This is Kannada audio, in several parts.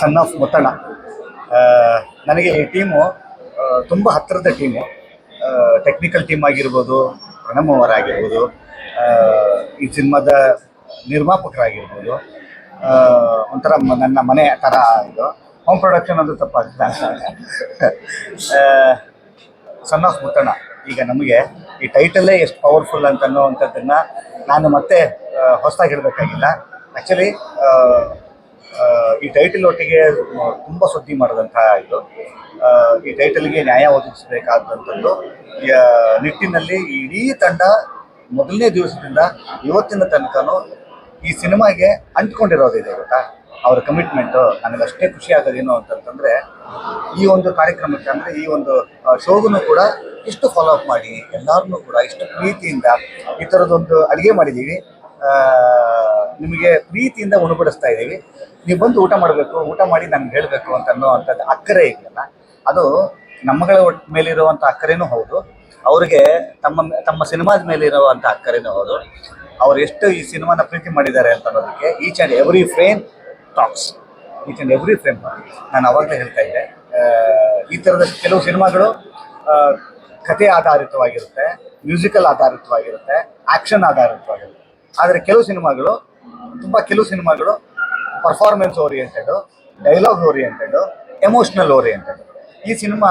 ಸನ್ ಆಫ್ ಮುತ್ತಣ್ಣ ನನಗೆ ಈ ಟೀಮು ತುಂಬ ಹತ್ತಿರದ ಟೀಮು ಟೆಕ್ನಿಕಲ್ ಟೀಮ್ ಆಗಿರ್ಬೋದು ಪ್ರಣಮ್ ಅವರಾಗಿರ್ಬೋದು ಈ ಸಿನಿಮಾದ ನಿರ್ಮಾಪಕರಾಗಿರ್ಬೋದು. ಒಂಥರ ನನ್ನ ಮನೆ ಥರ ಇದು. ಹೋಮ್ ಪ್ರೊಡಕ್ಷನ್ ಅಂದರೆ ತಪ್ಪಾಗ್ತದೆ ಸನ್ ಆಫ್ ಮುತ್ತಣ ಈಗ ನಮಗೆ ಈ ಟೈಟಲ್ಲೇ ಎಷ್ಟು ಪವರ್ಫುಲ್ ಅಂತ ಅನ್ನೋವಂಥದ್ದನ್ನು ನಾನು ಮತ್ತೆ ಹೊಸದಾಗಿ ಹೇಳಬೇಕಾಗಿಲ್ಲ ಆ್ಯಕ್ಚುಲಿ ಈ ಟೈಟಲ್ ಒಟ್ಟಿಗೆ ತುಂಬ ಸುದ್ದಿ ಮಾಡಿದಂತಹ ಇದು. ಈ ಟೈಟಲ್ಗೆ ನ್ಯಾಯ ಒದಗಿಸಬೇಕಾದಂಥದ್ದು. ನಿಟ್ಟಿನಲ್ಲಿ ಇಡೀ ತಂಡ ಮೊದಲನೇ ದಿವಸದಿಂದ ಇವತ್ತಿನ ತನಕನೂ ಈ ಸಿನಿಮಾಗೆ ಅಂಟ್ಕೊಂಡಿರೋದಿದೆ, ಗೊತ್ತಾ? ಅವರ ಕಮಿಟ್ಮೆಂಟು ನನಗೆ ಅಷ್ಟೇ ಖುಷಿ ಆಗೋದೇನು ಅಂತಂತಂದರೆ, ಈ ಒಂದು ಕಾರ್ಯಕ್ರಮಕ್ಕೆ ಅಂದರೆ ಈ ಒಂದು ಶೋಗೂ ಕೂಡ ಇಷ್ಟು ಫಾಲೋ ಅಪ್ ಮಾಡಿ ಎಲ್ಲರನ್ನೂ ಕೂಡ ಇಷ್ಟು ಪ್ರೀತಿಯಿಂದ ಈ ಥರದೊಂದು ಅಡುಗೆ ಮಾಡಿದ್ದೀವಿ. ನಿಮಗೆ ಪ್ರೀತಿಯಿಂದ ಉಣಬಡಿಸ್ತಾ ಇದ್ದೀವಿ. ನೀವು ಬಂದು ಊಟ ಮಾಡಬೇಕು, ಊಟ ಮಾಡಿ ನಮ್ಗೆ ಹೇಳಬೇಕು ಅಂತ ಅನ್ನೋವಂಥದ್ದು ಅಕ್ಕರೆ ಇದೆಯಲ್ಲ, ಅದು ನಮ್ಮಗಳ ಮೇಲಿರುವಂಥ ಅಕ್ಕರೆನೂ ಹೌದು. ಅವ್ರಿಗೆ ತಮ್ಮ ತಮ್ಮ ಸಿನಿಮಾದ ಮೇಲಿರುವಂಥ ಅಕ್ಕರೆನೂ ಹೌದು. ಅವ್ರು ಎಷ್ಟು ಈ ಸಿನಿಮಾನ ಪ್ರೀತಿ ಮಾಡಿದ್ದಾರೆ ಅಂತ ಅನ್ನೋದಕ್ಕೆ each and every frame talks each and every frame ನಾನು ಅವಾಗಲೇ ಹೇಳ್ತಾ ಇದ್ದೆ. ಈ ಥರದ ಕೆಲವು ಸಿನಿಮಾಗಳು ಕತೆ ಆಧಾರಿತವಾಗಿರುತ್ತೆ ಮ್ಯೂಸಿಕಲ್ ಆಧಾರಿತವಾಗಿರುತ್ತೆ ಆ್ಯಕ್ಷನ್ ಆಧಾರಿತವಾಗಿರುತ್ತೆ. ಆದರೆ ಕೆಲವು ಸಿನಿಮಾಗಳು, ತುಂಬ ಕೆಲವು ಸಿನಿಮಾಗಳು performance oriented dialogue oriented emotional oriented ಈ cinema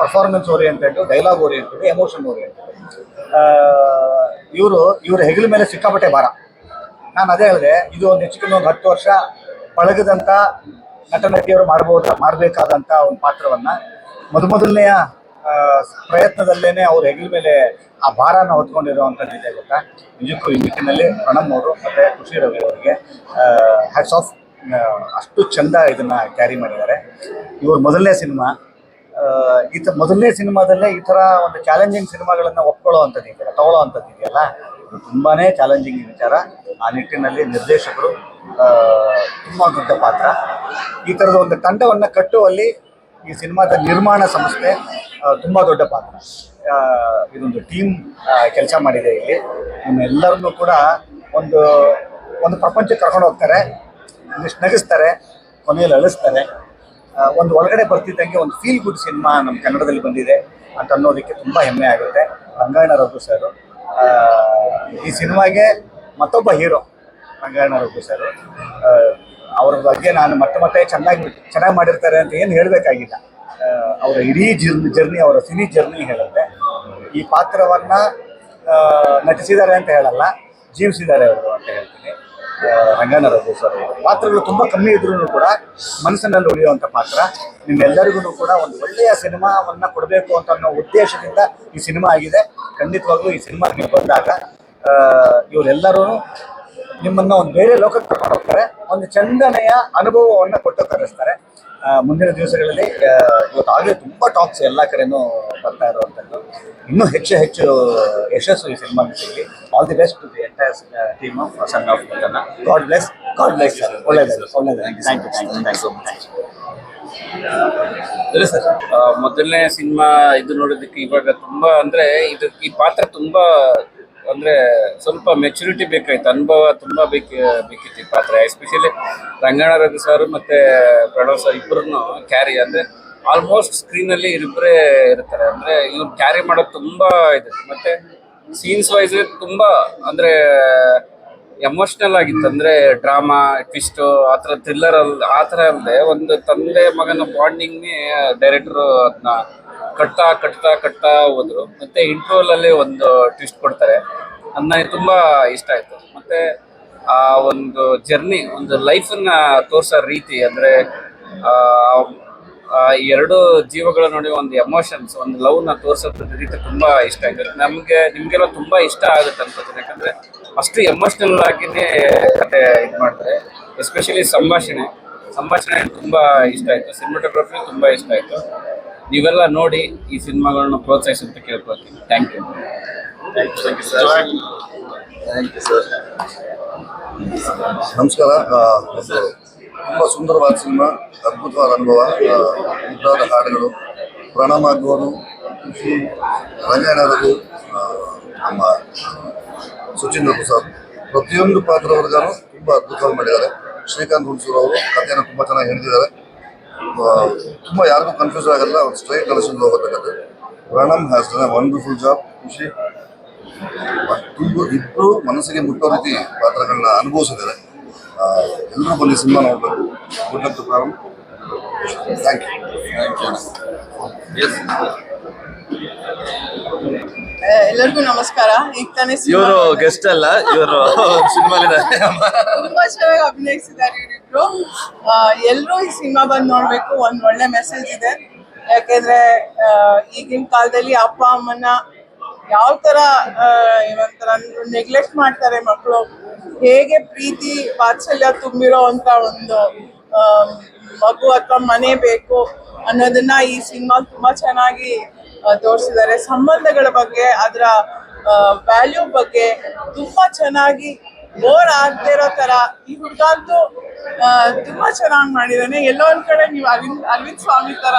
performance oriented dialogue oriented emotion oriented ಇವರು ಇವರು ಹೆಗಲ ಮೇಲೆ ಸಿಕ್ಕಾಪಟ್ಟೆ ಭಾರ. ನಾನು ಅದೇ ಹೇಳಿದೆ, ಇದು ಒಂದು ಹೆಚ್ಚು ಒಂದು ಹತ್ತು ವರ್ಷ ಪಳಗದಂಥ ನಟ ನಟಿಯವರು ಮಾಡ್ಬೋದು ಮಾಡಬೇಕಾದಂಥ ಒಂದು ಪಾತ್ರವನ್ನು. ಮೊದಮೊದಲನೆಯ ಪ್ರಯತ್ನದಲ್ಲೇನೆ ಅವ್ರ ಹೆಗಲ ಮೇಲೆ ಆ ಭಾರನ ಹೊತ್ಕೊಂಡಿರುವಂಥದ್ದು ಇದೆ ಗೊತ್ತಾ? ನಿಜಕ್ಕೂ ಈ ನಿಟ್ಟಿನಲ್ಲಿ ಪ್ರಣಮ್ ಅವರು ಮತ್ತು ಖುಷಿ ರವಿ ಅವರಿಗೆ ಹ್ಯಾಟ್ಸ್ ಆಫ್ ಅಷ್ಟು ಚಂದ ಇದನ್ನು ಕ್ಯಾರಿ ಮಾಡಿದ್ದಾರೆ. ಇವ್ರ ಮೊದಲನೇ ಸಿನಿಮಾ ಈ ಥರ ಮೊದಲನೇ ಸಿನಿಮಾದಲ್ಲೇ ಈ ಥರ ಒಂದು ಚಾಲೆಂಜಿಂಗ್ ಸಿನಿಮಾಗಳನ್ನು ಒಪ್ಕೊಳ್ಳೋ ಅಂಥದ್ದು ಇದೆಯಲ್ಲ ತಗೊಳ್ಳೋ ಅಂಥದ್ದು ಇದೆಯಲ್ಲ? ಇದು ತುಂಬಾ ಚಾಲೆಂಜಿಂಗ್ ವಿಚಾರ. ಆ ನಿಟ್ಟಿನಲ್ಲಿ ನಿರ್ದೇಶಕರು ತುಂಬ ದೊಡ್ಡ ಪಾತ್ರ. ಈ ಥರದ ಒಂದು ತಂಡವನ್ನು ಕಟ್ಟುವಲ್ಲಿ ಈ ಸಿನಿಮಾದ ನಿರ್ಮಾಣ ಸಂಸ್ಥೆ ತುಂಬ ದೊಡ್ಡ ಪಾತ್ರ. ಇದೊಂದು ಟೀಮ್ ಕೆಲಸ ಮಾಡಿದೆ ಇಲ್ಲಿ. ನಿಮ್ಮೆಲ್ಲರನ್ನೂ ಕೂಡ ಒಂದು ಒಂದು ಪ್ರಪಂಚಕ್ಕೆ ಕರ್ಕೊಂಡು ಹೋಗ್ತಾರೆ. ಒಂದಿಷ್ಟು ನಗಿಸ್ತಾರೆ, ಕೊನೆಯಲ್ಲಿ ಅಳಿಸ್ತಾರೆ. ಒಂದು ಒಳಗಡೆ ಬರ್ತಿದ್ದಂಗೆ ಒಂದು ಫೀಲ್ ಗುಡ್ ಸಿನಿಮಾ ನಮ್ಮ ಕನ್ನಡದಲ್ಲಿ ಬಂದಿದೆ ಅಂತ ಅನ್ನೋದಕ್ಕೆ ತುಂಬ ಹೆಮ್ಮೆ ಆಗುತ್ತೆ. ರಂಗಾಯಣ ರಘು ಸರ್ ಈ ಸಿನಿಮಾಗೆ ಮತ್ತೊಬ್ಬ ಹೀರೋ ರಂಗಾಯಣ ರಘು ಸರ್ ಅವ್ರ ಬಗ್ಗೆ ನಾನು ಮತ್ತೆ ಮತ್ತೆ ಚೆನ್ನಾಗಿ ಚೆನ್ನಾಗಿ ಮಾಡಿರ್ತಾರೆ ಅಂತ ಏನು ಹೇಳಬೇಕಾಗಿಲ್ಲ. ಅವರ ಇಡೀ ಜರ್ನಿ ಜರ್ನಿ, ಅವರ ಸಿನಿ ಜರ್ನಿ ಹೇಳುತ್ತೆ. ಈ ಪಾತ್ರವನ್ನ ನಟಿಸಿದ್ದಾರೆ ಅಂತ ಹೇಳಲ್ಲ, ಜೀವಿಸಿದ್ದಾರೆ ಅವರು ಅಂತ ಹೇಳ್ತೀನಿ. ರಂಗನರದು ಸರ್ ಪಾತ್ರಗಳು ತುಂಬ ಕಮ್ಮಿ ಇದ್ರೂ ಕೂಡ ಮನಸ್ಸಿನಲ್ಲಿ ಉಳಿಯುವಂಥ ಪಾತ್ರ. ನಿಮ್ಮೆಲ್ಲರಿಗೂ ಕೂಡ ಒಂದು ಒಳ್ಳೆಯ ಸಿನಿಮಾವನ್ನು ಕೊಡಬೇಕು ಅಂತ ಅನ್ನೋ ಉದ್ದೇಶದಿಂದ ಈ ಸಿನಿಮಾ ಆಗಿದೆ. ಖಂಡಿತವಾಗ್ಲೂ ಈ ಸಿನಿಮಾ ನೀವು ಬಂದಾಗ ಇವರೆಲ್ಲರೂ ನಿಮ್ಮನ್ನ ಒಂದು ಬೇರೆ ಲೋಕಕ್ಕೆ ಕರ್ಕೊಂಡು ಹೋಗ್ತಾರೆ ಒಂದು ಚಂದನೆಯ ಅನುಭವವನ್ನು ಕೊಟ್ಟು ಕರೆಸ್ತಾರೆ ಮುಂದಿನ ದಿವಸಗಳಲ್ಲಿ ಇವತ್ತು ಆಗಲೇ ತುಂಬ ಟಾಕ್ಸ್ ಎಲ್ಲ ಕಡೆನೂ ಬರ್ತಾ ಇರುವಂಥದ್ದು ಇನ್ನೂ ಹೆಚ್ಚು ಹೆಚ್ಚು ಯಶಸ್ಸು ಈ ಸಿನಿಮಾ ಸಿಗಲಿ. All the best to the entire team of son of God bless God bless ಒಳ್ಳೆಯದು ಒಳ್ಳೆಯದು thank you thank you thank you thank you sir ಮೊದಲನೇ ಸಿನಿಮಾ ಇದು ನೋಡೋದಕ್ಕೆ ಇವಾಗ ತುಂಬಾ ಅಂದ್ರೆ ಇದು ಈ ಪಾತ್ರ ತುಂಬಾ ಅಂದ್ರೆ ಸ್ವಲ್ಪ ಮೆಚುರಿಟಿ ಬೇಕಾಯ್ತು. ಅನುಭವ ತುಂಬಾ ಬೇಕು, ಬೇಕಿತ್ತು ಪಾತ್ರ. ಎಸ್ಪೆಷಲಿ ರಂಗಣ್ಣ ರಘು ಸರ್ ಮತ್ತೆ ಪ್ರಣವ್ ಸರ್ ಇಬ್ಬರನ್ನು ಕ್ಯಾರಿ ಅಂದ್ರೆ ಆಲ್ಮೋಸ್ಟ್ ಸ್ಕ್ರೀನ್ ಅಲ್ಲಿ ಇಬ್ಬರೇ ಇರ್ತಾರೆ. ಅಂದ್ರೆ ಇವ್ರು ಕ್ಯಾರಿ ಮಾಡೋದು ತುಂಬಾ ಇದೆ. ಮತ್ತೆ ಸೀನ್ಸ್ ವೈಸ್ ತುಂಬಾ ಅಂದ್ರೆ ಎಮೋಷ್ನಲ್ ಆಗಿತ್ತು. ಅಂದ್ರೆ ಡ್ರಾಮಾ ಟ್ವಿಸ್ಟ್ ಆ ಥರ ಥ್ರಿಲ್ಲರ್ ಅಲ್ಲಿ ಆ ಥರ ಅಲ್ಲದೆ ಒಂದು ತಂದೆ ಮಗನ ಬಾಂಡಿಂಗ್ನೇ ಡೈರೆಕ್ಟರ್ ಅದನ್ನ ಕಟ್ತಾ ಕಟ್ತಾ ಕಟ್ತಾ ಹೋದ್ರು. ಮತ್ತೆ ಇಂಟ್ರೋಲ್ ಅಲ್ಲಿ ಒಂದು ಟ್ವಿಸ್ಟ್ ಕೊಡ್ತಾರೆ. ಅದು ನನಗೆ ತುಂಬಾ ಇಷ್ಟ ಆಯ್ತು. ಮತ್ತೆ ಆ ಒಂದು ಜರ್ನಿ ಒಂದು ಲೈಫನ್ನ ತೋರಿಸೋ ರೀತಿ ಅಂದ್ರೆ ಎರಡು ಜೀವಗಳ ನೋಡಿ ಒಂದು ಎಮೋಷನ್ಸ್ ಒಂದು ಲವ್ನ ತೋರ್ಸೋದ್ ರೀತಿ ತುಂಬಾ ಇಷ್ಟ ಆಗುತ್ತೆ ನಮಗೆ, ನಿಮಗೆಲ್ಲ ತುಂಬಾ ಇಷ್ಟ ಆಗುತ್ತೆ ಅನ್ಕೋತೀನಿ ಯಾಕಂದ್ರೆ ಅಷ್ಟು ಎಮೋಷನಲ್ ಆಗಿನೇ ಕತೆ ಇದು ಮಾಡ್ತಾರೆ. ಎಸ್ಪೆಷಲಿ ಸಂಭಾಷಣೆ. ಸಂಭಾಷಣೆ ತುಂಬಾ ಇಷ್ಟ ಆಯ್ತು. ಸಿನಿಮಾಟೋಗ್ರಫಿ ತುಂಬಾ ಇಷ್ಟ ಆಯ್ತು. ನೀವೆಲ್ಲ ನೋಡಿ ಈ ಸಿನಿಮಾಗಳನ್ನ ಪ್ರೋತ್ಸಾಹಿಸುವಂತ ಕೇಳ್ಕೊಳ್ತೀನಿ. ಥ್ಯಾಂಕ್ ಯು ನಮಸ್ಕಾರ. ತುಂಬ ಸುಂದರವಾದ ಸಿನಿಮಾ, ಅದ್ಭುತವಾದ ಅನುಭವ ಉದ್ದಾದ ಹಾಡುಗಳು. ಪ್ರಣಾಮ ಆಗ್ಬೋದು ರಂಗಾಯಣರದು ರಂಗಾಯಣ ನಮ್ಮ ಸುಚೀಂದ್ರ ಪ್ರಸಾದ್. ಪ್ರತಿಯೊಂದು ಪಾತ್ರವರ್ಗನು ತುಂಬ ಅದ್ಭುತವಾಗಿ ಮಾಡಿದ್ದಾರೆ. ಶ್ರೀಕಾಂತ್ ಹುಣಸೂರು ಅವರು ಕಥೆಯನ್ನು ತುಂಬ ಚೆನ್ನಾಗಿ ಹೇಳಿದ್ದಾರೆ. ತುಂಬ ಯಾರಿಗೂ ಕನ್ಫ್ಯೂಸ್ ಆಗಲ್ಲ ಒಂದು ಸ್ಟ್ರೈಟ್ ಡೈರೆಕ್ಷನ್ ಹೋಗೋದಕ್ಕೆ Pranam has done a wonderful job Khushi. ತುಂಬ ಇಬ್ಬರು ಮನಸ್ಸಿಗೆ ಮುಟ್ಟೋ ರೀತಿ ಪಾತ್ರಗಳನ್ನ ಅನುಭವಿಸಿದ್ದಾರೆ. ಎಲ್ಲರೂ ಬನ್ನಿ ಸಿನಿಮಾ ನೋಡಬೇಕು. Good luck to Prarambha. Thank you ಎಲ್ಲರಿಗೂ ನಮಸ್ಕಾರ. ಈಗ ತಾನೇ ಸಿನಿಮಾ ಇವರು ಗೆಸ್ಟ್ ಅಲ್ಲ ಇವರು ಸಿನಿಮಾಲಿದ್ದಾರೆ. ತುಂಬಾ ಚೆನ್ನಾಗಿ ಅಭಿನಯಿಸಿದ್ದಾರೆ ಇವರಿಬ್ರು. ಎಲ್ಲರೂ ಈ ಸಿನಿಮಾ ಬಂದು ನೋಡ್ಬೇಕು ಒಂದ್ ಒಳ್ಳೆ ಮೆಸೇಜ್ ಇದೆ. ಯಾಕೆಂದ್ರೆ ಈಗಿನ ಕಾಲದಲ್ಲಿ ಅಪ್ಪ ಅಮ್ಮನ ಯಾವ ತರ ಒಂಥರ ನೆಗ್ಲೆಕ್ಟ್ ಮಾಡ್ತಾರೆ ಮಕ್ಕಳು ಹೇಗೆ ಪ್ರೀತಿ ವಾತ್ಸಲ್ಯ ತುಂಬಿರೋ ಅಂತ ಒಂದು ಆ, ಮಗು ಅಥವಾ ಮನೆ ಬೇಕು ಅನ್ನೋದನ್ನ ಈ ಸಿನಿಮಾ ತುಂಬಾ ಚೆನ್ನಾಗಿ ತೋರಿಸಿದ್ದಾರೆ. ಸಂಬಂಧಗಳ ಬಗ್ಗೆ, ಅದರ ವ್ಯಾಲ್ಯೂ ಬಗ್ಗೆ ತುಂಬಾ ಚೆನ್ನಾಗಿ ಬೋರ್ ಆಗದೆ ಇರೋ ತರ ಈ ಹುಡುಗ ಅಂತೂ ತುಂಬಾ ಚೆನ್ನಾಗಿ ಮಾಡಿದಾನೆ ಎಲ್ಲೋ ಒಂದ್ ಕಡೆ ನೀವು ಅರವಿಂದ್ ಅರವಿಂದ್ ಸ್ವಾಮಿ ತರ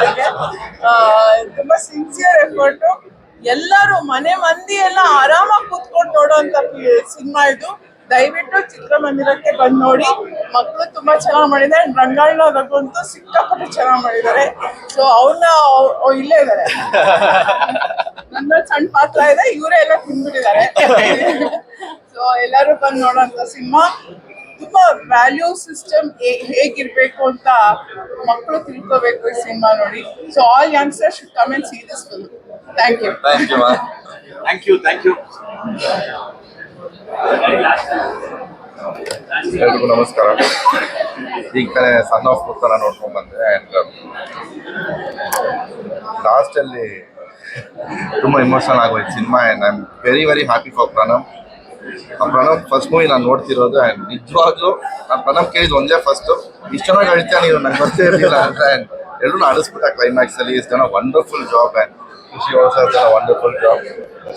ಬಗ್ಗೆ. ತುಂಬಾ ಸಿನ್ಸಿಯರ್ ಎಫರ್ಟ್ ಎಲ್ಲರೂ ಮನೆ ಮಂದಿ ಎಲ್ಲ ಆರಾಮಾಗಿ ಕೂತ್ಕೊಂಡು ನೋಡುವಂತ ಸಿನಿಮಾ ಇದು. ದಯವಿಟ್ಟು ಚಿತ್ರಮಂದಿರಕ್ಕೆ ಬಂದು ನೋಡಿ. ಮಕ್ಕಳು ತುಂಬಾ ಚೆನ್ನಾಗಿ ಮಾಡಿದ್ದಾರೆ. ರಂಗಾಯಣ ರಘು ಅಂತೂ ಸಿಕ್ಕಾಪಟ್ಟೆ ಚೆನ್ನಾಗಿ ಮಾಡಿದ್ದಾರೆ. ಸೊ ಅವ್ರನ್ನ ಇಲ್ಲೇ ಇದ್ದಾರೆ. ನನ್ನ ಸಣ್ಣ ಪಾತ್ರ ಇದೆ. ಇವರೇ ಎಲ್ಲ ತಿಂದ್ಬಿಟ್ಟಿದ್ದಾರೆ. ಸೊ ಎಲ್ಲರೂ ಬಂದು ನೋಡೋಂಥ ಸಿನಿಮಾ. ತುಂಬಾ ವ್ಯಾಲ್ಯೂ ಸಿಸ್ಟಮ್ ಹೇಗಿರ್ಬೇಕು ಅಂತ ಮಕ್ಕಳು ತಿಳ್ಕೋಬೇಕು ಈ ಸಿನಿಮಾ ನೋಡಿ. So all youngster should come and see this film thank you thank you thank you thank you ಎಲ್ರಿಗೂ ನಮಸ್ಕಾರ. ಈಗ ತಾನೇ ಸನ್ ಆಫ್ ಪುಸ್ತಕ ನೋಡ್ಕೊಂಡ್ ಬಂದೆ ಆ್ಯಂಡ್ ಲಾಸ್ಟಲ್ಲಿ ತುಂಬ ಇಮೋಷನಲ್ ಆಗೋಯ್ತು cinema and I am very very happy for Pranam ಆ ಪ್ರಣಮ್ ಫಸ್ಟ್ ಮೂವಿ ನಾನು ನೋಡ್ತಿರೋದು ಆ್ಯಂಡ್ ನಿಜವಾಗ್ಲೂ ನಾನು ಪ್ರಣಮ್ ಕೇಳಿದ್ದು ಒಂದೇ ಫಸ್ಟು ಇಷ್ಟು ಚೆನ್ನಾಗಿ ಅಳಿತಾ ನಂಗೆ ಗೊತ್ತೇ ಇರಲಿಲ್ಲ ಅಂತ ಆ್ಯಂಡ್ ಎಲ್ಲರೂ ಆಡಿಸ್ಬಿಟ್ಟ ಕ್ಲೈಮ್ಯಾಕ್ಸಲ್ಲಿ ಇಸ್ ಜನ wonderful job and Khushi also wonderful job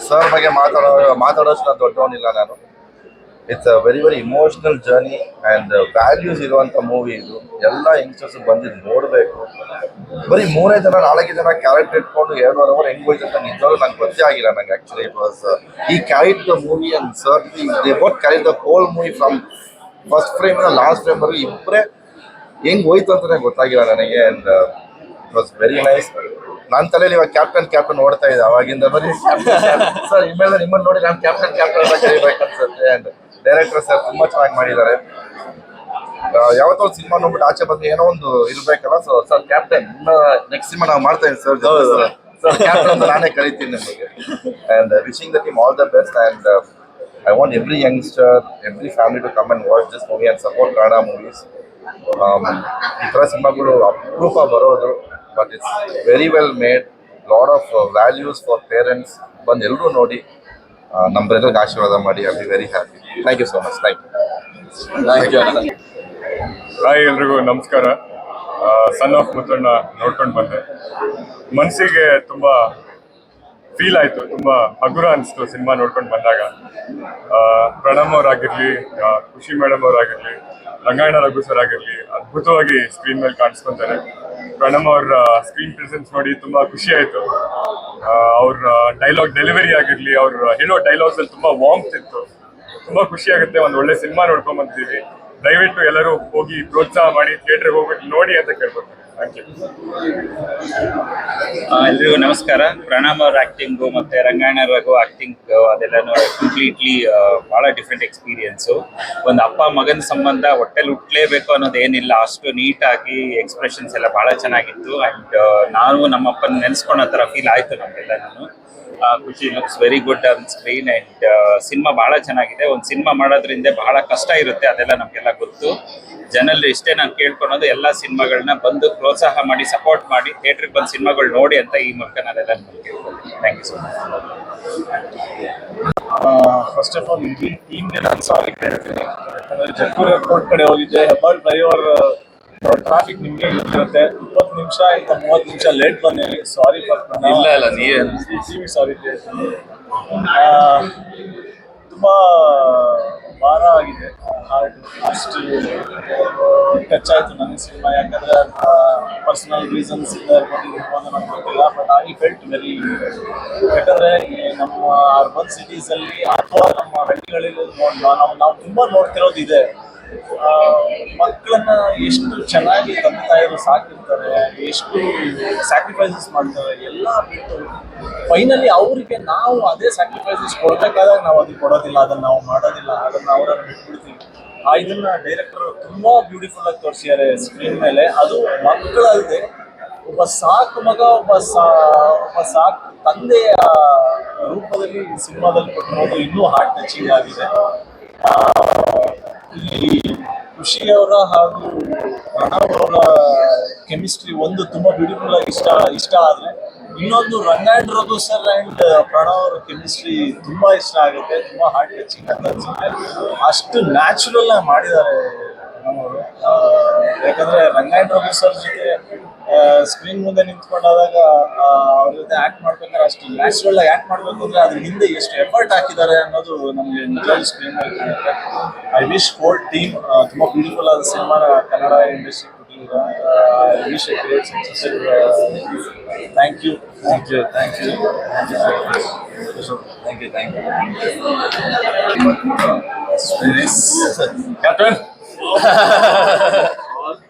sir ಬಗ್ಗೆ ಮಾತಾಡೋ ಮಾತಾಡೋಷ್ಟು ನಾನು ದೊಡ್ಡವನಿಲ್ಲ ನಾನು. It's a very very emotional journey and values ಇರುವಂಥ ಮೂವಿ ಇದು. ಎಲ್ಲ ಯಂಗ್ಸ್ಟರ್ಸ್ ಬಂದಿದ್ದು ನೋಡಬೇಕು. ಬರೀ ಮೂರೇ ಜನ, ನಾಲ್ಕು ಜನ ಕ್ಯಾರೆಕ್ಟರ್ ಇಟ್ಕೊಂಡು ಎರಡು ಅವರ್ ಹೆಂಗ್ ಹೋಯ್ತು ಅಂತ ನಿಜವಾಗ್ಲೂ ನಂಗೆ ಗೊತ್ತೇ ಆಗಿಲ್ಲ ನಂಗೆ ಆ್ಯಕ್ಚುಲಿ ಬಿಕಾಸ್ ಈ character movie and sir they both carried the whole movie from first frame last ಫ್ರೇಮ್ವರೆಗೂ ಇಬ್ಬರೇ ಹೆಂಗೆ ಹೋಯ್ತು ಅಂತಲೇ ಗೊತ್ತಾಗಿಲ್ಲ ನನಗೆ. And it was very nice ನನ್ನ ತಲೆಯಲ್ಲಿ ಇವಾಗ ಕ್ಯಾಪ್ಟನ್ ಕ್ಯಾಪ್ಟನ್ ಓಡ್ತಾ ಇದೆ. ಅವಾಗಿಂದ ಬರೀ ಸರ್ ಇಮೇಲೆ ನಿಮ್ಮನ್ನು ನೋಡಿ ನಾನು ಕ್ಯಾಪ್ಟನ್ ಕ್ಯಾಪ್ಟನ್ ಅಂತ ಕರಿಬೇಕನ್ಸುತ್ತೆ ಆ್ಯಂಡ್ ಡೈರೆಕ್ಟರ್ ಸರ್ ತುಂಬ ಚೆನ್ನಾಗಿ ಮಾಡಿದ್ದಾರೆ. ಯಾವತ್ತೋ ಒಂದು ಸಿನಿಮಾ ನೋಡ್ಬಿಟ್ಟು ಆಚೆ ಬಂದು ಏನೋ ಒಂದು ಇರಬೇಕಲ್ಲ so sir captain next cinema ನಾವು ಮಾಡ್ತಾ ಸರ್. ಸರ್ ಕ್ಯಾಪ್ಟನ್ ಅಂತ ನಾನೇ ಕರಿತೀನಿ ನಿಮಗೆ. And wishing the team all the best and I want every youngster every family to come and watch this movie and support Kannada movies ಈ ಥರ ಸಿನಿಮಾಗಳು ಅಪರೂಪ ಬರೋದು. But it's very well made lot of values for parents ಬಂದು ಎಲ್ಲರೂ ನೋಡಿ ನಮ್ಮೆಲ್ಲರಿಗೆ ಆಶೀರ್ವಾದ ಮಾಡಿ I be very happy thank you so much thank you hi ಎಲ್ರಿಗೂ ನಮಸ್ಕಾರ. ಸನ್ ಆಫ್ ಮುತ್ತಣ್ಣ ನೋಡ್ಕೊಂಡು ಬಂದೆ. ಮನಸ್ಸಿಗೆ ತುಂಬ ಫೀಲ್ ಆಯಿತು ತುಂಬ ಹಗುರ ಅನಿಸ್ತು ಸಿನಿಮಾ ನೋಡ್ಕೊಂಡು ಬಂದಾಗ. ಪ್ರಣಮ್ ಅವರಾಗಿರಲಿ ಖುಷಿ ಮೇಡಮ್ ಅವರಾಗಿರಲಿ ರಂಗಾಯಣ ರಘು ಸರ್ ಆಗಿರಲಿ ಅದ್ಭುತವಾಗಿ ಸ್ಕ್ರೀನ್ ಮೇಲೆ ಕಾಣಿಸ್ಕೊಂತಾರೆ. ಪ್ರಣಮ್ ಅವ್ರ ಸ್ಕ್ರೀನ್ ಪ್ರೆಸೆನ್ಸ್ ನೋಡಿ ತುಂಬಾ ಖುಷಿ ಆಯ್ತು. ಅವ್ರ ಡೈಲಾಗ್ ಡೆಲಿವರಿ ಆಗಿರ್ಲಿ, ಅವ್ರ ಹೇಳೋ ಡೈಲಾಗ್ಸಲ್ಲಿ ತುಂಬಾ ವಾಮ್ತ್ ಇತ್ತು. ತುಂಬಾ ಖುಷಿ ಆಗುತ್ತೆ, ಒಂದು ಒಳ್ಳೆ ಸಿನಿಮಾ ನೋಡ್ಕೊಂಡ್ ಬಂದಿದ್ದೀವಿ. ದಯವಿಟ್ಟು ಎಲ್ಲರೂ ಹೋಗಿ ಪ್ರೋತ್ಸಾಹ ಮಾಡಿ ಥಿಯೇಟರ್ಗೆ ಹೋಗ್ಬಿಟ್ಟು ನೋಡಿ ಅಂತ ಕೇಳ್ಬೋದು ಎಲ್ರಿಗೂ ನಮಸ್ಕಾರ. ಪ್ರಣಾಮ್ ಅವ್ರ ಆಕ್ಟಿಂಗು ಮತ್ತೆ ರಂಗಾಯಣ ರಘು ಆಕ್ಟಿಂಗ್ ಅದೆಲ್ಲ ಕಂಪ್ಲೀಟ್ಲಿ ಬಹಳ ಡಿಫ್ರೆಂಟ್ ಎಕ್ಸ್ಪೀರಿಯನ್ಸು ಒಂದು ಅಪ್ಪ ಮಗನ ಸಂಬಂಧ ಹೊಟ್ಟೆಲ್ ಹುಟ್ಟಲೇಬೇಕು ಅನ್ನೋದು ಏನಿಲ್ಲ. ಅಷ್ಟು ನೀಟಾಗಿ ಎಕ್ಸ್ಪ್ರೆಷನ್ಸ್ ಎಲ್ಲ ಬಹಳ ಚೆನ್ನಾಗಿತ್ತು. ಅಂಡ್ ನಾನು ನಮ್ಮಪ್ಪನ ನೆನೆಸ್ಕೊಳೋ ಥರ ಫೀಲ್ ಆಯ್ತು ನಮಗೆಲ್ಲ ನಾನು Khushi. Looks very good on screen and cinema ಬಹಳ ಚೆನ್ನಾಗಿದೆ. ಒಂದು ಸಿನಿಮಾ ಮಾಡೋದ್ರಿಂದ ಬಹಳ ಕಷ್ಟ ಇರುತ್ತೆ, ಅದೆಲ್ಲ ನಮಗೆಲ್ಲ ಗೊತ್ತು. ಜನರಲ್ಲಿ ಇಷ್ಟೇ ನಾನು ಕೇಳ್ಕೊಳೋದು, ಎಲ್ಲ ಸಿನಿಮಾಗಳನ್ನ ಬಂದು ಪ್ರೋತ್ಸಾಹ ಮಾಡಿ ಸಪೋರ್ಟ್ ಮಾಡಿ ಥಿಯೇಟ್ರಿಗೆ ಬಂದು ಸಿನಿಮಾಗಳು ನೋಡಿ ಅಂತ ಈ ಮೂಲಕ ನಾನೆಲ್ಲ thank you so much first of all ಇಡೀ ಟೀಮ್ಗೆ ನಾನು ಸಾರಿ ಕೇಳ್ತೀನಿ. ಜಕ್ಕೂರ್ ಏರ್ಪೋರ್ಟ್ ಕಡೆ ಹೋಗಿದ್ದೆ. ಹೆಬ್ಬಾಳ್ ಫ್ಲೈಓವರ್ ಟ್ರಾಫಿಕ್ ನಿಮಗೆ ಇರುತ್ತೆ. ಇಪ್ಪತ್ತು ನಿಮಿಷ ಆಯ್ತಾ ಮೂವತ್ತು ನಿಮಿಷ ಲೇಟ್ ಬಂದಿರಿ ಸಾರಿ ಇಲ್ಲ ಇಲ್ಲ ನೀವೇ ಸಾರಿ ತುಂಬ ಭಾರ ಆಗಿದೆ. ಹಾರ್ಟ್ ಅಷ್ಟು ಟಚ್ ಆಯಿತು ನನಗೆ ಸಿನಿಮಾ. ಯಾಕಂದರೆ ಪರ್ಸನಲ್ ರೀಸನ್ಸ್ ಇಂದ ಇರ್ಬೋದು ನನಗೆ ಗೊತ್ತಿಲ್ಲ ಬಟ್ ಐ ಫೆಲ್ಟ್ ವೆರಿ ಯಾಕಂದ್ರೆ ನಮ್ಮ ಅರ್ಬನ್ ಸಿಟೀಸಲ್ಲಿ ಅಥವಾ ನಮ್ಮ ಹಳ್ಳಿಗಳಲ್ಲಿ ನಾವು ನಾವು ತುಂಬ ನೋಡ್ತಿರೋದು ಇದೆ ಮಕ್ಕಳನ್ನ ಎಷ್ಟು ಚೆನ್ನಾಗಿ ತಂದೆ ತಾಯಿಗಳು ಸಾಕಿರ್ತಾರೆ, ಎಷ್ಟು ಸ್ಯಾಕ್ರಿಫೈಸಸ್ ಮಾಡ್ತಾರೆ, ಎಲ್ಲ ಫೈನಲಿ ಅವರಿಗೆ ನಾವು ಅದೇ ಸ್ಯಾಕ್ರಿಫೈಸಸ್ ಕೊಡಬೇಕಾದಾಗ ನಾವು ಅದಕ್ಕೆ ಕೊಡೋದಿಲ್ಲ, ಅದನ್ನ ನಾವು ಮಾಡೋದಿಲ್ಲ, ಅದನ್ನ ಅವರನ್ನು ಬಿಟ್ಬಿಡ್ತೀವಿ. ಆ, ಇದನ್ನ ಡೈರೆಕ್ಟರ್ ತುಂಬಾ ಬ್ಯೂಟಿಫುಲ್ ಆಗಿ ತೋರಿಸಿದ್ದಾರೆ ಸ್ಕ್ರೀನ್ ಮೇಲೆ. ಅದು ಮಕ್ಕಳಲ್ಲದೆ ಒಬ್ಬ ಸಾಕು ಮಗ, ಒಬ್ಬ ಸಾ, ಒಬ್ಬ ಸಾಕು ತಂದೆಯ ರೂಪದಲ್ಲಿ ಸಿನಿಮಾದಲ್ಲಿ ಕೊಟ್ಟಿರೋದು ಇನ್ನೂ ಹಾರ್ಟ್ ಟಚಿಂಗ್ ಆಗಿದೆ ಈ ಖುಷಿಯವರ ಹಾಗೂ ಪ್ರಣವ್ ಅವರ ಕೆಮಿಸ್ಟ್ರಿ ಒಂದು ತುಂಬಾ ಬ್ಯೂಟಿಫುಲ್ ಆಗಿ ಇಷ್ಟ ಇಷ್ಟ ಆದ್ರೆ ಇನ್ನೊಂದು ರಂಗಾಯಣ್ ರಘು ಸರ್ ಅಂಡ್ ಪ್ರಣವ್ ಅವರ ಕೆಮಿಸ್ಟ್ರಿ ತುಂಬಾ ಇಷ್ಟ ಆಗುತ್ತೆ ತುಂಬಾ ಹಾರ್ಟ್ ಟಚಿಂಗ್ ಅಂತ ಅನ್ಸುತ್ತೆ. ಅಷ್ಟು ನ್ಯಾಚುರಲ್ ಆಗಿ ಮಾಡಿದ್ದಾರೆ ಆ, ಯಾಕಂದ್ರೆ ರಂಗಾಯಣ ಪ್ರಭು ಸರ್ ಜೊತೆ ಸ್ಕ್ರೀನ್ ಮುಂದೆ ನಿಂತ್ಕೊಂಡಾದಾಗ ಅವ್ರ ಜೊತೆ ಆಕ್ಟ್ ಮಾಡ್ಬೇಕಾದ್ರೆ ಅಷ್ಟು ನ್ಯಾಚುರಲ್ ಆಗಿ ಆಕ್ಟ್ ಮಾಡ್ಬೇಕು ಅಂದ್ರೆ ಅದ್ರ ಹಿಂದೆ ಎಷ್ಟು ಎಫರ್ಟ್ ಹಾಕಿದ್ದಾರೆ ಅನ್ನೋದು ನಮಗೆ ನಿಜವಾಗ್ಲೂ ಸ್ಕ್ರೀನ್ ಮೇಲೆ ಕಾಣುತ್ತೆ. ಐ ವಿಶ್ ಫೋರ್ ಟೀಮ್ ತುಂಬಾ ಬ್ಯೂಟಿಫುಲ್ ಆದ cinema Kannada industry I wish a great success thank you thank you thank you thank you thank you captain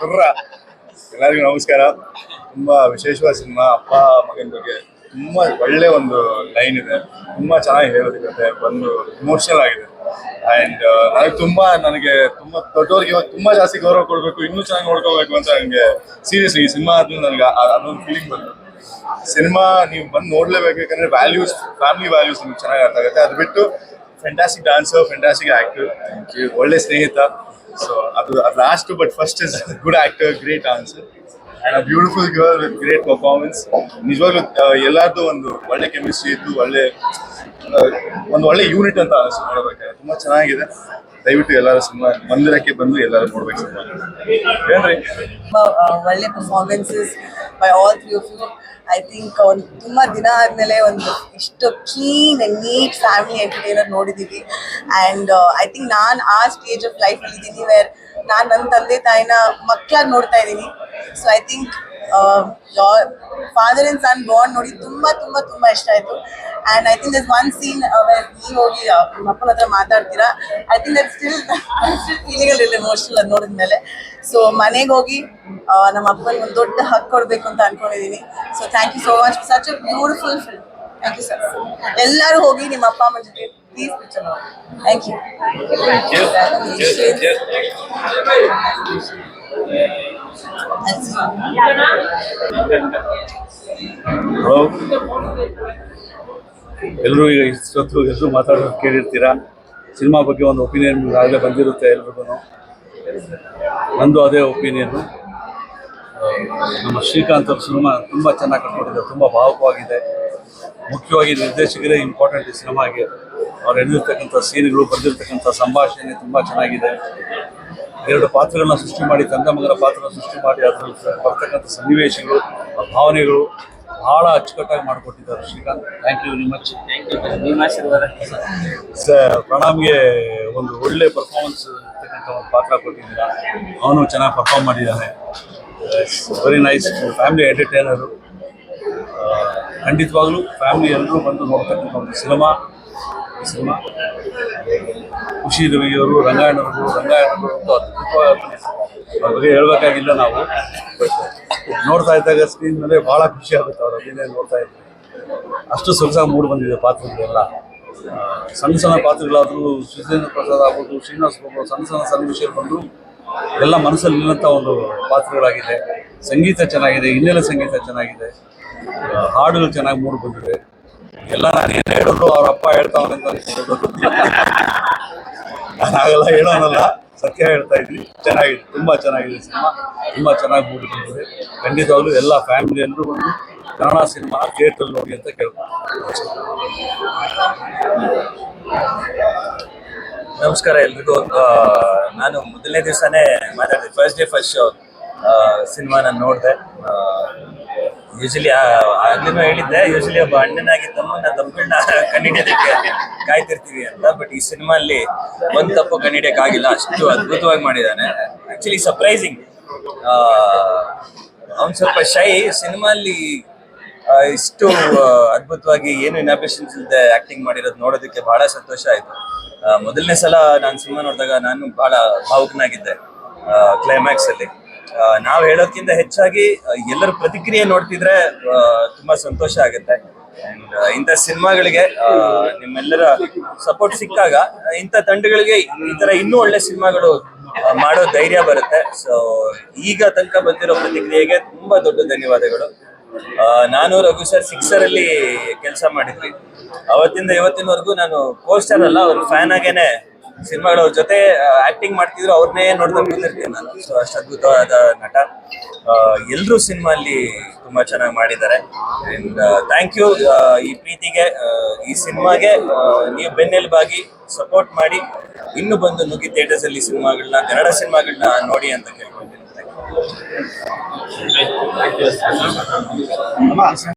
ಕುರ್ರ ಎಲ್ಲರಿಗೂ ನಮಸ್ಕಾರ. ತುಂಬಾ ವಿಶೇಷವಾದ ಸಿನಿಮಾ. ಅಪ್ಪ, ಮಗನ ಬಗ್ಗೆ ತುಂಬಾ ಒಳ್ಳೆ ಒಂದು ಲೈನ್ ಇದೆ. ತುಂಬಾ ಚೆನ್ನಾಗಿ ಹೇಳೋದಿರುತ್ತೆ ಬಂದು ಇಮೋಷನಲ್ ಆಗಿದೆ. ಅಂಡ್ ನನಗೆ ತುಂಬಾ ನನಗೆ ತುಂಬಾ ದೊಡ್ಡವ್ರಿಗೆ ಇವಾಗ ತುಂಬಾ ಜಾಸ್ತಿ ಗೌರವ ಕೊಡಬೇಕು. ಇನ್ನೂ ಚೆನ್ನಾಗಿ ನೋಡ್ಕೋಬೇಕು ಅಂತ ನನಗೆ ಸೀರಿಯಸ್ ಈ ಸಿನಿಮಾ ಆದ್ಮೇಲೆ ನನಗೆ ಅದೊಂದು ಫೀಲಿಂಗ್ ಬಂತು. ಸಿನಿಮಾ ನೀವು ಬಂದು ನೋಡ್ಲೇಬೇಕು. ಯಾಕಂದ್ರೆ ವ್ಯಾಲ್ಯೂಸ್ ಫ್ಯಾಮಿಲಿ ವ್ಯಾಲ್ಯೂಸ್ ನಿಮ್ಗೆ ಚೆನ್ನಾಗಿ ಅರ್ಥ ಆಗುತ್ತೆ. ಅದು ಬಿಟ್ಟು ಫ್ಯಾಂಟಾಸ್ಟಿಕ್ ಡಾನ್ಸರ್ ಫ್ಯಾಂಟಾಸ್ಟಿಕ್ ಆಕ್ಟರ್ ಒಳ್ಳೆ ಸ್ನೇಹಿತ. ಸೊ ಅದು ಅದು last but first is good actor great dancer and a beautiful girl with great performance ನಿಜವಾಗ್ಲೂ ಎಲ್ಲರದ್ದು ಎಲ್ಲಾರ್ದು ಒಂದು ಒಳ್ಳೆ ಕೆಮಿಸ್ಟ್ರಿ ಇದ್ದು ಒಳ್ಳೆ ಒಂದು ಒಳ್ಳೆ ಯೂನಿಟ್ ಅಂತ ಅನಿಸ್ತು ನೋಡಬೇಕಾದ್ರೆ. ತುಂಬ ಚೆನ್ನಾಗಿದೆ. ದಯವಿಟ್ಟು ಎಲ್ಲರೂ ಸಿನಿಮಾ ಮಂದಿರಕ್ಕೆ ಬಂದು ಎಲ್ಲರೂ ನೋಡ್ಬೇಕು ಸಿನಿಮಾ. ಹೇಳ್ರಿ ಒಳ್ಳೆ performances by all three of you I think ಒಂದು ತುಂಬ ದಿನ ಆದಮೇಲೆ ಒಂದು ಇಷ್ಟು clean and neat family entertainer ನೋಡಿದ್ದೀವಿ ಆ್ಯಂಡ್ ಐ ಥಿಂಕ್ ನಾನು ಆ ಸ್ಟೇಜ್ ಆಫ್ ಲೈಫಲ್ಲಿ ಇದ್ದೀನಿ ವೇರ್ ನಾನು ನನ್ನ ತಂದೆ ತಾಯಿನ ಮಕ್ಕಳಾಗಿ ನೋಡ್ತಾ ಇದ್ದೀನಿ. So I think father and son bond ನೋಡಿ ತುಂಬಾ ತುಂಬಾ ತುಂಬಾ ಇಷ್ಟ ಆಯ್ತು. And I think this one scene ನೀವು ಹೋಗಿ ಮಕ್ಕಳ ನಿಮ್ಮ ಅಪ್ಪನ ಹತ್ರ ಮಾತಾಡ್ತೀರಾ? I think that still still feeling ಅಲ್ಲಿ ಎಮೋಷನಲ್ ಅದು ನೋಡಿದ್ಮೇಲೆ. ಸೊ ಮನೆಗೆ ಹೋಗಿ ಆ, ನಮ್ಮ ಅಪ್ಪನಿಗೆ ಒಂದು ದೊಡ್ಡ ಹಕ್ ಕೊಡಬೇಕು ಅಂತ ಅನ್ಕೊಂಡಿದ್ದೀನಿ so thank you so much such a beautiful film thank you sir ಎಲ್ಲರೂ ಹೋಗಿ ನಿಮ್ಮ ಅಪ್ಪ ಅಮ್ಮನ ಜೊತೆ ಪ್ಲೀಸ್ ಪಿಕ್ಚರ್ ನೋಡಿ ಥ್ಯಾಂಕ್ ಯು ಎಲ್ಲರೂ ಈಗ ಇಷ್ಟೊತ್ತು ಎಲ್ಲರೂ ಮಾತಾಡೋದು ಕೇಳಿರ್ತೀರಾ? ಸಿನಿಮಾ ಬಗ್ಗೆ ಒಂದು ಒಪಿನಿಯನ್ ಆಗಲೇ ಬಂದಿರುತ್ತೆ ಎಲ್ರಿಗೂ ನಂದು ಅದೇ ಒಪಿನಿಯನ್ನು ನಮ್ಮ ಶ್ರೀಕಾಂತ್ ಅವ್ರ ಸಿನಿಮಾ ತುಂಬ ಚೆನ್ನಾಗಿ ಕಟ್ಕೊಂಡಿದೆ, ತುಂಬ ಭಾವಕವಾಗಿದೆ. ಮುಖ್ಯವಾಗಿ ನಿರ್ದೇಶಕರೇ ಇಂಪಾರ್ಟೆಂಟ್ ಈ ಸಿನಿಮಾಗೆ. ಅವ್ರು ಎಳೆದಿರ್ತಕ್ಕಂಥ ಸೀನ್ಗಳು ಬರೆದಿರ್ತಕ್ಕಂಥ ಸಂಭಾಷಣೆ ತುಂಬ ಚೆನ್ನಾಗಿದೆ. ಎರಡು ಪಾತ್ರಗಳನ್ನ ಸೃಷ್ಟಿ ಮಾಡಿ ತಂದ ಮಗನ ಪಾತ್ರ ಸೃಷ್ಟಿ ಮಾಡಿ ಅದರಲ್ಲಿ ಬರ್ತಕ್ಕಂಥ ಸನ್ನಿವೇಶಗಳು ಆ ಭಾವನೆಗಳು ಬಹಳ ಅಚ್ಚುಕಟ್ಟಾಗಿ ಮಾಡಿಕೊಟ್ಟಿದ್ದಾರೆ Srikanth. Thank you very much ಸ- ಪ್ರಣಾಮ್ಗೆ ಒಂದು ಒಳ್ಳೆ ಪರ್ಫಾರ್ಮೆನ್ಸ್ ಇರ್ತಕ್ಕಂಥ ಒಂದು ಪಾತ್ರ ಕೊಟ್ಟಿದ್ದೀರಾ? ಅವನು ಚೆನ್ನಾಗಿ ಪರ್ಫಾರ್ಮ್ ಮಾಡಿದ್ದಾನೆ. ವೆರಿ ನೈಸ್ ಫ್ಯಾಮಿಲಿ ಎಂಟರ್ಟೈನರು ಖಂಡಿತವಾಗ್ಲೂ ಫ್ಯಾಮಿಲಿ ಎಲ್ಲರೂ ಬಂದು ನೋಡ್ತಕ್ಕಂಥ ಒಂದು ಸಿನಿಮಾ. ಸಿನಿಮಾ. ಖುಷಿ ರವಿಯವರು ರಂಗಾಯಣವರು ರಂಗಾಯಣರು ಅಂತ ಬಗ್ಗೆ ಹೇಳ್ಬೇಕಾಗಿಲ್ಲ ನಾವು. ನೋಡ್ತಾ ಇದ್ದಾಗ ಸ್ಕ್ರೀನ್ ಮೇಲೆ ಭಾಳ ಖುಷಿ ಆಗುತ್ತೆ ಅವ್ರ ಅಭಿನಯ ನೋಡ್ತಾ ಇದ್ದರೆ ಅಷ್ಟು ಸೊಗಸಾಗಿ ಮೂಡಿ ಬಂದಿದೆ ಪಾತ್ರಗಳೆಲ್ಲ. ಸಣ್ಣ ಸಣ್ಣ ಪಾತ್ರಗಳಾದರೂ ಸುಜೇಂದ್ರ ಪ್ರಸಾದ್ ಆಗ್ಬೋದು, ಶ್ರೀನಿವಾಸ್ ಬಾಬು ಸಣ್ಣ ಸಣ್ಣ ಸನ್ನಿವೇಶ ಬಂದು ಎಲ್ಲ ಮನಸ್ಸಲ್ಲಿ ನಿಲ್ಲಂಥ ಒಂದು ಪಾತ್ರಗಳಾಗಿದೆ. ಸಂಗೀತ ಚೆನ್ನಾಗಿದೆ, ಹಿನ್ನೆಲೆ ಸಂಗೀತ ಚೆನ್ನಾಗಿದೆ. ಹಾಡುಗಳು ಚೆನ್ನಾಗಿ ಮೂಡಿ ಬಂದಿದೆ. ಎಲ್ಲ ನಾನು ಏನು ಹೇಳೋದು ಅವ್ರ ಅಪ್ಪ ಹೇಳೋದು ಅಂತ ಅನ್ಸ್ಕೊಳ್ಳೋದು. ಸತ್ಯ ಹೇಳ್ತಾ ಇದ್ವಿ. ಚೆನ್ನಾಗಿದೆ. ತುಂಬ ಚೆನ್ನಾಗಿದೆ ಸಿನಿಮಾ. ತುಂಬ ಚೆನ್ನಾಗಿ ಮೂಡಿ ಬಂದಿದೆ. ಖಂಡಿತವಾಗ್ಲೂ ಎಲ್ಲ ಫ್ಯಾಮಿಲಿ ಎಲ್ಲರೂ ಬಂದು ಕನ್ನಡ ಸಿನಿಮಾ ಥಿಯೇಟ್ರಲ್ಲಿ ನೋಡಿ ಅಂತ ಕೇಳ್ತಾರೆ ನಮಸ್ಕಾರ ಎಲ್ರಿಗೂ. ನಾನು ಮೊದಲನೇ ದಿವಸನೇ ಮಾತಾಡಿದೆ. First day first show cinema ನಾನು ನೋಡಿದೆ. ಯೂಶಲಿ ಆಗ್ಲೂ ಹೇಳಿದ್ದೆ ಯೂಶಲಿ ಒಬ್ಬ ಅಣ್ಣನಾಗಿ ತಮ್ಮನ್ನ ತಪ್ಪುಗಳನ್ನ ಕಂಡಿಡಿಯೋದಕ್ಕೆ ಕಾಯ್ತಿರ್ತೀವಿ ಅಂತ. ಬಟ್ ಈ ಸಿನಿಮಾ ಅಲ್ಲಿ ಒಂದ್ ತಪ್ಪು ಕಂಡಿಡಿಯಕ್ಕಾಗಿಲ್ಲ ಅಷ್ಟು ಅದ್ಭುತವಾಗಿ ಮಾಡಿದ್ದಾನೆ. ಆಕ್ಚುಲಿ ಸರ್ಪ್ರೈಸಿಂಗ್ ಅವ್ನು ಸ್ವಲ್ಪ ಶೈ ಸಿನಿಮಾ ಅಲ್ಲಿ ಇಷ್ಟು ಅದ್ಭುತವಾಗಿ ಏನು ಇನಾಪೇಷನ್ಸ್ ಇಲ್ಲದೆ ಆಕ್ಟಿಂಗ್ ಮಾಡಿರೋದು ನೋಡೋದಕ್ಕೆ ಬಹಳ ಸಂತೋಷ ಆಯ್ತು. ಮೊದಲನೇ ಸಲ ನಾನು ಸಿನಿಮಾ ನೋಡಿದಾಗ ನಾನು ಬಹಳ ಭಾವುಕನಾಗಿದ್ದೆ ಕ್ಲೈಮ್ಯಾಕ್ಸ್ ಅಲ್ಲಿ. ನಾವು ಹೇಳೋಕ್ಕಿಂತ ಹೆಚ್ಚಾಗಿ ಎಲ್ಲರ ಪ್ರತಿಕ್ರಿಯೆ ನೋಡ್ತಿದ್ರೆ ತುಂಬಾ ಸಂತೋಷ ಆಗುತ್ತೆ. ಅಂಡ್ ಇಂಥ ಸಿನಿಮಾಗಳಿಗೆ ನಿಮ್ಮೆಲ್ಲರ ಸಪೋರ್ಟ್ ಸಿಕ್ಕಾಗ, ಇಂಥ ತಂಡಗಳಿಗೆ ಈ ತರ ಇನ್ನೂ ಒಳ್ಳೆ ಸಿನಿಮಾಗಳು ಮಾಡೋ ಧೈರ್ಯ ಬರುತ್ತೆ. ಸೊ ಈಗ ತನಕ ಬಂದಿರೋ ಪ್ರತಿಕ್ರಿಯೆಗೆ ತುಂಬಾ ದೊಡ್ಡ ಧನ್ಯವಾದಗಳು. ನಾನು ರಘು ಸರ್ ಸಿಕ್ಸರ್ ಅಲ್ಲಿ ಕೆಲಸ ಮಾಡಿದ್ವಿ. ಅವತ್ತಿಂದ ಇವತ್ತಿನವರೆಗೂ ನಾನು ಪೋಸ್ಟರ್ ಅಲ್ಲ, ಅವ್ರ ಫ್ಯಾನ್ ಆಗೇನೆ ಸಿನಿಮಾಗಳ ಜೊತೆ ಆಕ್ಟಿಂಗ್ ಮಾಡ್ತಿದ್ರು ಅವ್ರನ್ನೇ ನೋಡ್ತಾ ಕೂತಿರ್ತೀನಿ ನಾನು. ಸೊ ಅಷ್ಟು ಅದ್ಭುತವಾದ ನಟ. ಎಲ್ಲರೂ ಸಿನಿಮಾ ಅಲ್ಲಿ ತುಂಬಾ ಚೆನ್ನಾಗಿ ಮಾಡಿದ್ದಾರೆ. ಅಂಡ್ ಥ್ಯಾಂಕ್ ಯು ಈ ಪ್ರೀತಿಗೆ ಈ ಸಿನಿಮಾಗೆ ನೀವು ಬೆನ್ನೆಲುಬಾಗಿ ಸಪೋರ್ಟ್ ಮಾಡಿ, ಇನ್ನು ಬಂದು ನುಗ್ಗಿ ಥಿಯೇಟರ್ಸ್ ಅಲ್ಲಿ ಸಿನಿಮಾಗಳನ್ನ, ಕನ್ನಡ ಸಿನಿಮಾಗಳನ್ನ ನೋಡಿ ಅಂತ ಕೇಳ್ಕೊಳ್ತೀನಿ.